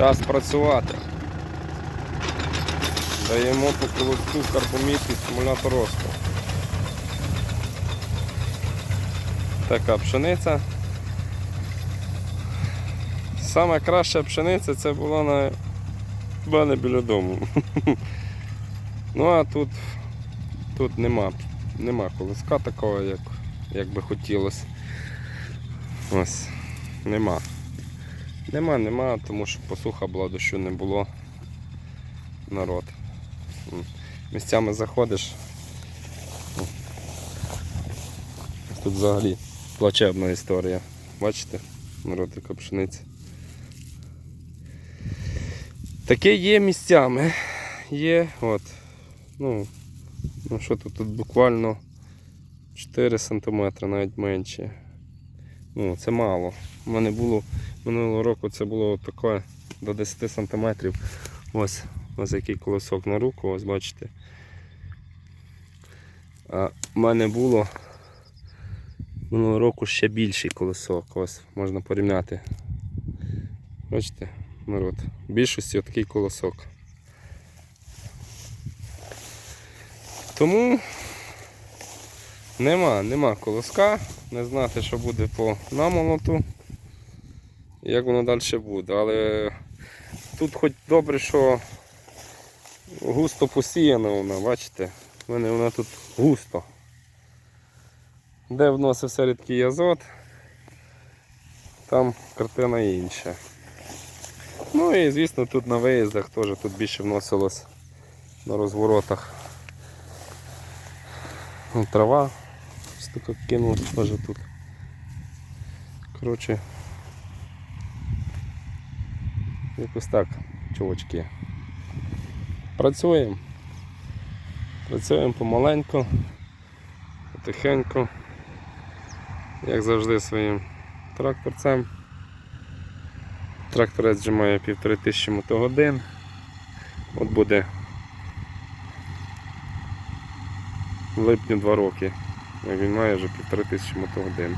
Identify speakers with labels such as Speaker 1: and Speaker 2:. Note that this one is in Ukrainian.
Speaker 1: Час працювати. Даємо по колоску карбоміт і стимулятор росту. Така пшениця. Саме краща пшениця це була на мене біля дому. ну а тут, тут нема, нема колоска такого, як, як би хотілося. Ось, нема. Нема, нема, тому що посуха була, дощу не було. Народ. Місцями заходиш. Тут взагалі плачевна історія. Бачите? Народ яка пшениця. Таке є місцями. Є, от. Ну, ну що тут, тут буквально 4 см, навіть менше. Ну, це мало. У мене було минулого року це було таке до 10 см. Ось, ось який колосок на руку, ось бачите. А в мене було минулого року ще більший колосок. Ось можна порівняти. Бачите, народ. В більшості такий колосок. Тому нема, нема колоска, не знати, що буде по намолоту, як воно далі буде. Але тут хоч добре, що густо посіяна вона, бачите, в мене вона тут густо. Де вносився рідкий азот, там картина інша. Ну і звісно тут на виїздах теж тут більше вносилось на розворотах. Ну, трава стільки кинулась теж тут. Коротше. Якось так, чувачки. Працюємо. Працюємо помаленьку, потихеньку, як завжди своїм тракторцем. Тракторець вже має півтори тисячі мотогодин. От буде в липні 2 роки. Він має вже півтори тисячі мотогодин.